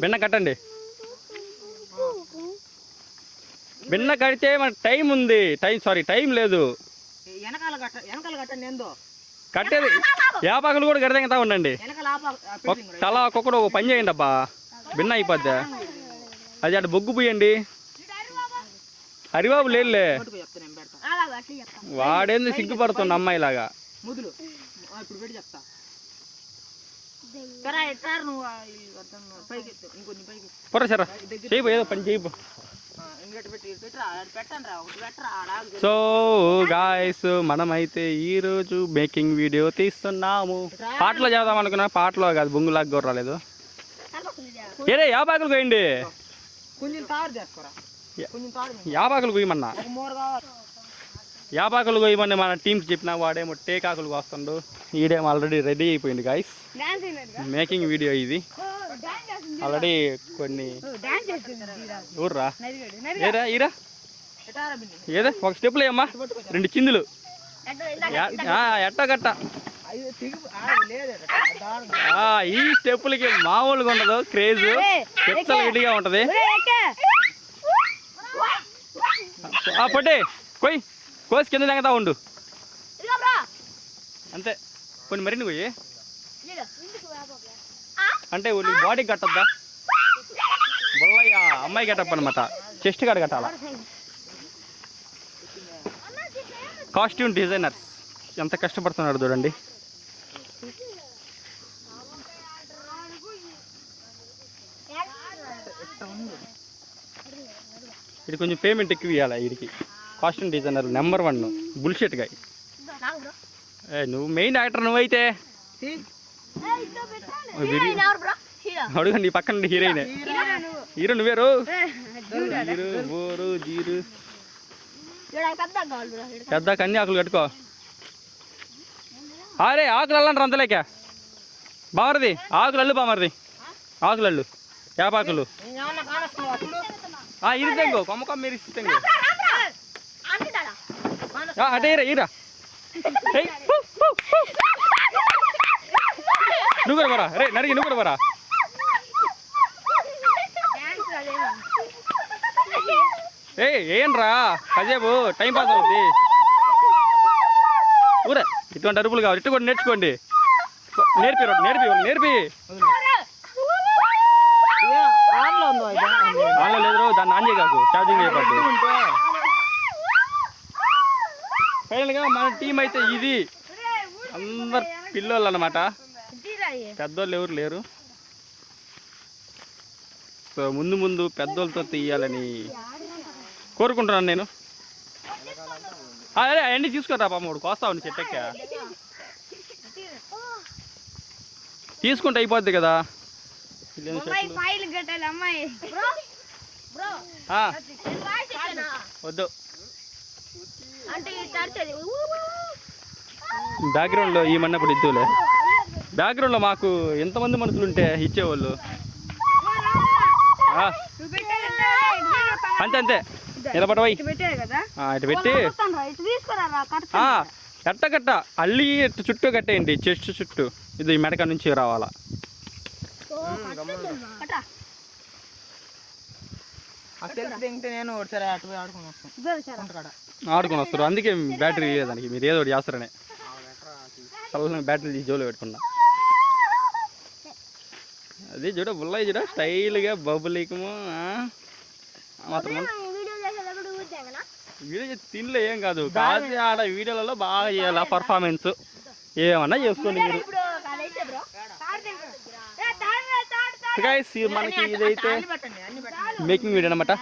బిన్న కట్టండి. బిన్న కడితే మనకు టైం ఉంది. టైం సారీ టైం లేదు. కట్టేది యాపాకులు కూడా కడితే ఉండండి. తల ఒక్కొక్కడు ఒక పని చేయండి అబ్బా. బిన్న అయిపోద్దా. అది అటు బొగ్గు పోయండి. హరిబాబు లేదులే. వాడేంది సిగ్గుపడుతుంది అమ్మాయిలాగా. ఏదో పని. సో గాయస్ మనమైతే ఈరోజు మేకింగ్ వీడియో తీస్తున్నాము. పాటలో చేద్దాం అనుకున్నా పాటలో కాదు బొంగులాగా కూడా రాలేదు ఏరే యాపాకులు పోయండి కొంచెం తాడు చేసుకోరా కొంచెం తాడు మీద. యాపాకులు పోయమని మన టీంకి చెప్పిన వాడేమో టేకాకులు కోస్తుండు. ఈడేమో ఆల్రెడీ రెడీ అయిపోయింది గాయస్ మేకింగ్ వీడియో ఇది. ఆల్రెడీ కొన్ని ఊర్రా. ఏరా ఈరా? ఏదో ఒక స్టెప్లు ఏమ్మా రెండు చిందులు. దారుణం. ఆ, ఈ స్టెప్పులకి మామూలుగా ఉండదు క్రేజ్ పెచ్చలు గట్టిగా ఉంటది. ఆ పొట్టే కొయ్. కోసి కింద తెగతా ఉండు. అంతే. కొన్ని మరిన్ని పోయి అంటే బాడీ కట్టద్దా? బొల్లయ్య అమ్మాయి గెటప్ అనమాట చెస్ట్ కాడ కట్టాల? Costume designers. ఎంత కష్టపడుతున్నాడు చూడండి. ఇది కొంచెం పేమెంట్ ఎక్కువ ఇవ్వాలి వీడికి costume designer number one bullshit గాయ నువ్వు మెయిన్ యాక్టర్ నువ్వైతే? తీ. అడుగు నీ పక్కన హీరోయిన్. హీరో నువ్వేరు జీరు బోరు జీరు. పెద్ద కన్ని ఆకులు కట్టుకో. అరే ఆకులు అల్లంటారు అంతలేక. బామరది ఆకులు అల్లు బామరది. ఆకులు అల్లు యాపాకులు. ఆ ఇరితెంగో కొమ్మ కొమ్మ ఇరిస్తెంగో అటే హూ, హూ. నువ్వు కూడా బరా రే నడిగి నువ్వు కూడా బరా ఏ ఏంట్రా కాసేపు టైం పాస్ అవుద్ది. ఊరే ఇటువంటి అరుపులు కావాలి. ఇట్టు కూడా నేర్చుకోండి. నేర్పి నేర్పి నేర్పి. ఆన్లో లేదు దాన్ని ఆన్ చేయకు. ఛార్జింగ్ చేయబడ్డు ఫైనల్గా మన టీం అయితే ఇది. అందరు పిల్లోళ్ళు అన్నమాట. పెద్దోళ్ళు ఎవరు లేరు. సో ముందు ముందు పెద్దోళ్ళతో తీయాలని కోరుకుంటున్నాను నేను. అదే అవన్నీ తీసుకురా పాపడు కోస్తా ఉంది చెట్టెక్క తీసుకుంటే అయిపోద్ది కదా. వద్దు. అంటే తడిచేది బ్యాక్గ్రౌండ్లో ఈ మన్నప్పుడు ఇద్దులే బ్యాక్గ్రౌండ్లో మాకు ఎంతమంది మనుషులు ఉంటే ఇచ్చేవాళ్ళు అంతే అంతే. నిలబడవై. ఇటు పెట్టి. కట్ట కట్ట. అల్లి చుట్టూ కట్టేయండి చెస్ట్ చుట్టూ. ఇది మెడక నుంచి రావాలా కట్ట ఆ సెల్ఫ్ దింగితే నేను ఒకసారి అటు పోయి ఆడుకుని వస్తారు. అందుకే బ్యాటరీ లేదానికి మీరు ఏదో ఒకటి చేస్తారనే. చల్లని బ్యాటరీ తీసి జోలో పెట్టుకున్నా. అది చూడ బుల్లయ్య చూడ స్టైల్గా బబులికము మాత్రం వీడియో తినలే ఏం కాదు. కాదు ఆడ వీడియోలలో బాగా చేయాలి పర్ఫార్మెన్స్ ఏమన్నా చేసుకోండి మీరు. ఇప్పుడు కాదైతే బ్రో? గైస్ గైస్ మనకి ఇదైతే మేకింగ్ వీడియో అనమాట